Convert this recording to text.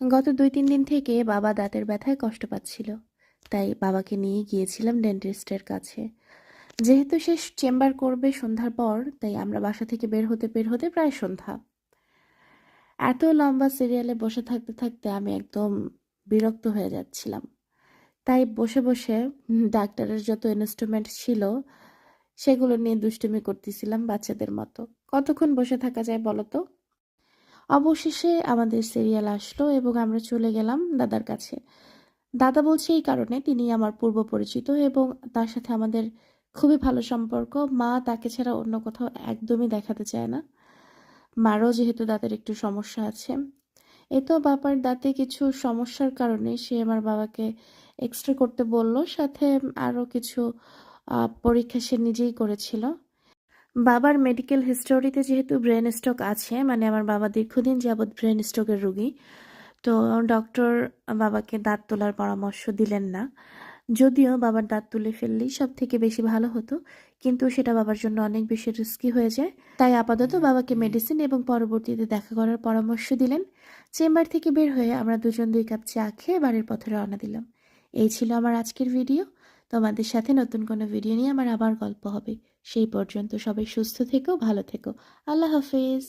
গত দুই তিন দিন থেকে বাবা দাঁতের ব্যথায় কষ্ট পাচ্ছিল। তাই বাবাকে নিয়ে গিয়েছিলাম ডেন্টিস্টের কাছে। যেহেতু সে চেম্বার করবে সন্ধ্যার পর, তাই আমরা বাসা থেকে বের হতে বের হতে প্রায় সন্ধ্যা। এত লম্বা সিরিয়ালে বসে থাকতে থাকতে আমি একদম বিরক্ত হয়ে যাচ্ছিলাম। তাই বসে বসে ডাক্তারের যত ইনস্ট্রুমেন্ট ছিল, সেগুলো নিয়ে দুষ্টুমি করতেছিলাম বাচ্চাদের মতো। কতক্ষণ বসে থাকা যায় বলো তো? অবশেষে আমাদের সিরিয়াল আসলো এবং আমরা চলে গেলাম দাদার কাছে। দাদা বলছে, এই কারণে তিনি আমার পূর্ব পরিচিত এবং তার সাথে আমাদের খুবই ভালো সম্পর্ক। মা তাকে ছাড়া অন্য কোথাও একদমই দেখাতে চায় না। মারও যেহেতু দাঁতের একটু সমস্যা আছে। এ তো বাবার দাঁতে কিছু সমস্যার কারণে সে আমার বাবাকে এক্সরে করতে বলল। সাথে আরও কিছু পরীক্ষা সে নিজেই করেছিল। বাবার মেডিকেল হিস্টোরিতে যেহেতু ব্রেন স্ট্রোক আছে মানে আমার বাবা দীর্ঘদিন যাবৎ ব্রেন স্ট্রোকের রুগী, তো ডক্টর বাবাকে দাঁত তোলার পরামর্শ দিলেন না। যদিও বাবার দাঁত তুলে ফেললেই সব থেকে বেশি ভালো হতো, কিন্তু সেটা বাবার জন্য অনেক বেশি রিস্কি হয়ে যায়। তাই আপাতত বাবাকে মেডিসিন এবং পরবর্তীতে দেখা করার পরামর্শ দিলেন। চেম্বার থেকে বের হয়ে আমরা দুজন দুই কাপ চা খেয়ে বাড়ির পথে রওনা দিলাম। এই ছিল আমার আজকের ভিডিও তোমাদের সাথে নতুন কোনো ভিডিও নিয়ে আমার আবার গল্প হবে। সেই পর্যন্ত সবাই সুস্থ থেকো, ভালো থেকো। আল্লাহ হাফেজ।